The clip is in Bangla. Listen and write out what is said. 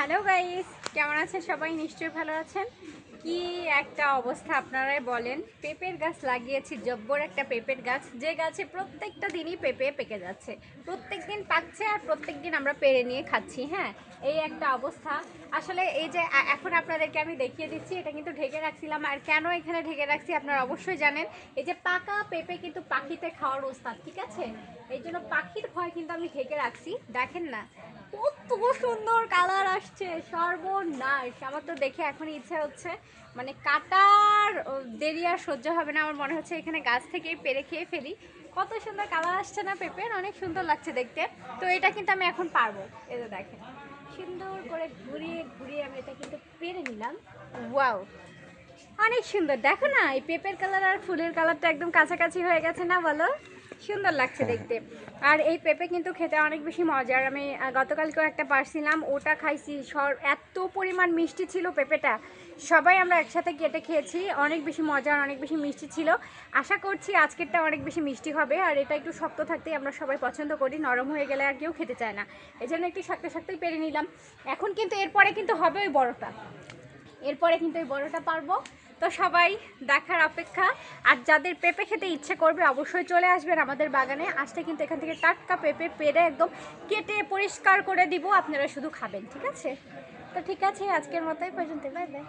হ্যালো গাইস কেমন আছেন? সবাই নিশ্চয়ই ভালো আছেন। কি একটা অবস্থা আপনারাই বলেন। পেঁপের গাছ লাগিয়েছি, জব্বর একটা পেঁপের গাছ। যে গাছে প্রত্যেকটা দিনই পেঁপে পেকে যাচ্ছে। প্রত্যেক দিন পাকছে আর প্রত্যেক দিন আমরা পেরে নিয়ে খাচ্ছি হ্যাঁ? এই একটা অবস্থা। আসলে এই যে এখন আপনাদেরকে আমি দেখিয়ে দিচ্ছি, এটা কিন্তু ঢেকে রাখছিলাম। আর কেন এখানে ঢেকে রাখছি আপনারা অবশ্যই জানেন। এই যে পাকা পেঁপে কিন্তু পাখিতে খাওয়ার ওস্তাদ, ঠিক আছে? এই জন্য পাখির ভয় কিন্তু আমি ঢেকে রাখছি। দেখেন না, কত সুন্দর কালার আসছে, সর্বনাশ। আমার তো দেখে এখন ইচ্ছে হচ্ছে মানে কাটার দেরি আর সহ্য হবে না। আমার মনে হচ্ছে এখানে গাছ থেকেই পেরে খেয়ে ফেলি। কত সুন্দর কালার আসছে না পেঁপের অনেক সুন্দর লাগছে দেখতে। তো এটা কিন্তু আমি এখন পারব। এই যে দেখেন, সুন্দর করে ঘুরিয়ে ঘুরিয়ে আমি এটা কিন্তু পেরে নিলাম। ওয়াও! অনেক সুন্দর। দেখো না, এই পেঁপের কালার আর ফুলের কালারটা একদম কাছাকাছি হয়ে গেছে না বলো? সুন্দর লাগছে দেখতে। আর এই পেঁপে কিন্তু খেতে অনেক বেশি মজার। আমি গতকালকেও একটা পারছিলাম ওটা খাইছি। সর এত পরিমাণ মিষ্টি ছিল পেঁপেটা। সবাই আমরা একসাথে কেটে খেয়েছি। অনেক বেশি মজার অনেক বেশি মিষ্টি ছিল। আশা করছি আজকেরটা অনেক বেশি মিষ্টি হবে। আর এটা একটু শক্ত থাকতেই আমরা সবাই পছন্দ করি। নরম হয়ে গেলে আর কেউ খেতে চায় না। এই জন্য একটু শক্ত শক্তই পেরে নিলাম। এখন কিন্তু এরপরে কিন্তু হবে ওই বড়টা। এরপরে কিন্তু ওই বড়টা পারব। তো সবাই দেখার অপেক্ষা। আর যাদের পেঁপে খেতে ইচ্ছে করবে, অবশ্যই চলে আসবেন আমাদের বাগানে। আসতে কিন্তু এখান থেকে টাটকা পেঁপে পেরে একদম কেটে পরিষ্কার করে দিব। আপনারা শুধু খাবেন, ঠিক আছে? তো ঠিক আছে, আজকের মতোই পর্যন্ত বাই বাই।